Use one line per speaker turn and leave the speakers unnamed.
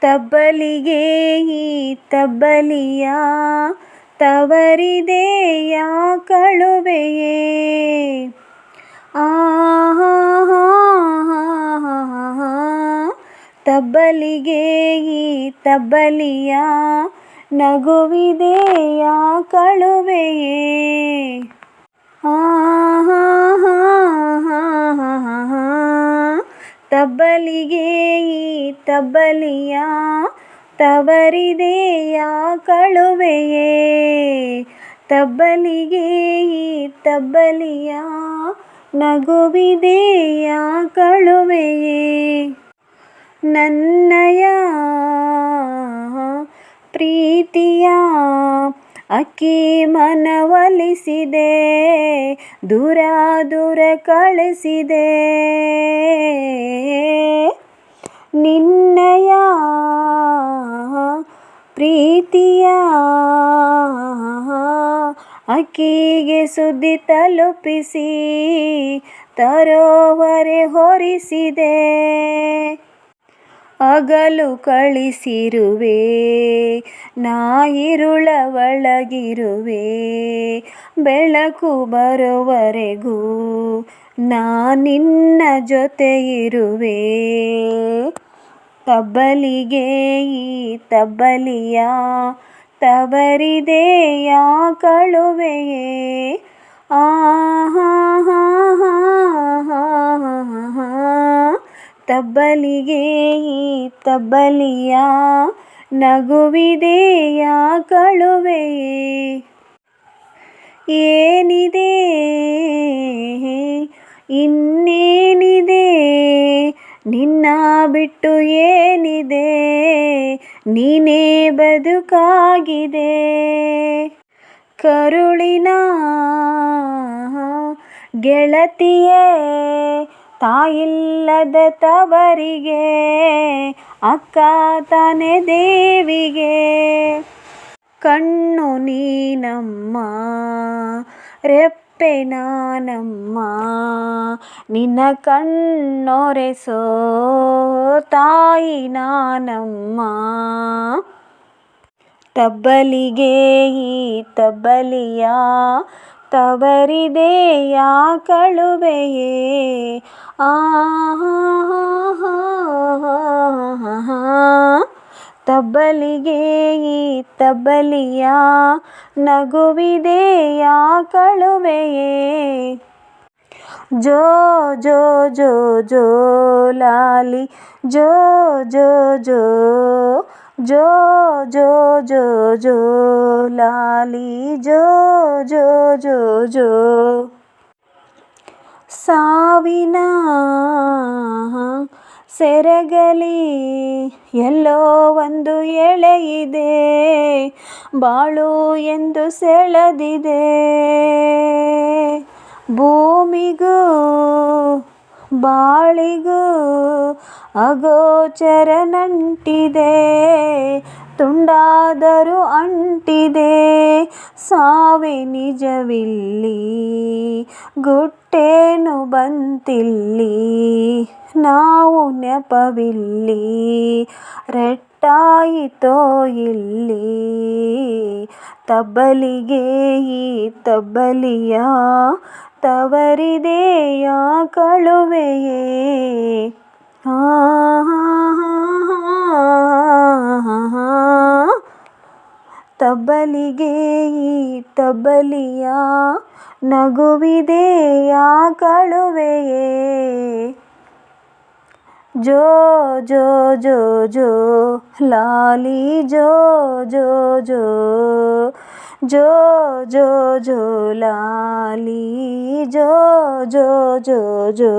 ತಬ್ಬಲಿಗೆ ಈ ತಬ್ಬಲಿಯ ತವರಿದೆಯ ಕಳುವೆಯೇ? ಆ ತಬ್ಬಲಿಗೆ ಈ ತಬ್ಬಲಿಯ ನಗುವಿದೆಯ ಕಳುವೆಯೇ. ಆ ತಬ್ಬಲಿಗೆ ಈ ತಬ್ಬಲಿಯ ತವರಿದೆಯ ಕಳುವೆಯೇ. ತಬ್ಬಲಿಗೆ ಈ ತಬ್ಬಲಿಯ ನಗುವಿದೆಯ ಕಳುವೆಯೇ. ನನ್ನಯ ಪ್ರೀತಿಯ ಅಕ್ಕಿ ಮನವೊಲಿಸಿದೆ ದೂರ ದೂರ ಕಳಿಸಿದೆ. ನಿನ್ನಯ ಪ್ರೀತಿಯ ಅಕ್ಕಿಗೆ ಸುದ್ದಿ ತಲುಪಿಸಿ ತರೋವರೆ ಹೊರಿಸಿದೆ. ಹಗಲು ಕಳಿಸಿರುವೆ, ನಾ ಬೆಳಕು ಬರುವರೆಗೂ ನಾ ನಿನ್ನ ಜೊತೆ ಇರುವೆ ತಬ್ಬಲಿಗೆ ಈ ತಬ್ಬಲಿಯ ತವರಿದೆಯ ಕಳುವೆಯೇ? ಆ ಹಾ ಹಾ ಹಾ ಹಾ ತಬ್ಬಲಿಗೆ ಈ ತಬ್ಬಲಿಯ ನಗುವಿದೆಯ ಕಳುವೆಯೇ ಏನಿದೆ? ಇನ್ನೇನಿದೆ? ನಿನ್ನ ಬಿಟ್ಟು ಏನಿದೆ? ನೀನೇ ಬದುಕಾಗಿದೆ? ಕರುಳಿನ ಗೆಳತಿಯೇ ತಾಯಿಲ್ಲದ ತವರಿಗೆ, ಅಕ್ಕ ತಾನೆ ದೇವಿಗೆ. ಕಣ್ಣು ನೀನಮ್ಮ, ರೆಪ್ಪೆ ನಾನಮ್ಮ, ನಿನ್ನ ಕಣ್ಣೊರೆಸೋ ತಾಯಿ ನಾನಮ್ಮ. ತಬ್ಬಲಿಗೆ ಈ ತಬ್ಬಲಿಯ ತವರಿದೆಯ ಕಳುವೆಯೇ? ಆ ತಬ್ಬಲಿಗೆ ಈ ತಬ್ಬಲಿಯ ನಗುವಿದೆಯ ಕಳುವೆಯೇ? ಜೋ ಜೋ ಜೋ ಜೋ, ಲಾಲಿ. ಜೋ ಜೋ ಜೋ ಜೋ ಜೋ ಜೋ ಜೋ, ಲಾಲಿ, ಜೋ ಜೋ ಜೋ ಜೋ. ಸಾವಿನ ಸೆರಗಲಿ ಎಲ್ಲೋ ಒಂದು ಎಳೆಯಿದೆ, ಬಾಳು ಎಂದು ಸೆಳೆದಿದೆ. ಭೂಮಿಗೂ ಬಾಳಿಗೂ ಅಗೋಚರ ನಂಟಿದೆ ತುಂಡಾದರೂ ಅಂಟಿದೆ. ಸಾವೆ ನಿಜವಿಲ್ಲಿ, ಗುಟ್ಟೇನು ಬಂತಿಲ್ಲಿ, ನಾವು ನೆಪವಿಲ್ಲಿ, ರೆಟ್ಟಾಯಿತೋ ಇಲ್ಲಿ. ತಬ್ಬಲಿಗೆ ಈ ತಬ್ಬಲಿಯ ತವರಿದೆಯ ಕಳುವೆಯೇ? ತಬ್ಬಲಿಗೆ ಈ ತಬ್ಬಲಿಯ ನಗುವಿದೆಯ ಕಳುವೆಯೇ ಜೋ ಜೋ ಜೋ ಜೋ ಲಾಲಿ ಜೋ ಜೋ ಜೋ ಜೋ ಜೋ ಜೋ ಲಾಲಿ ಜೋ ಜೋ ಜೋ ಜೋ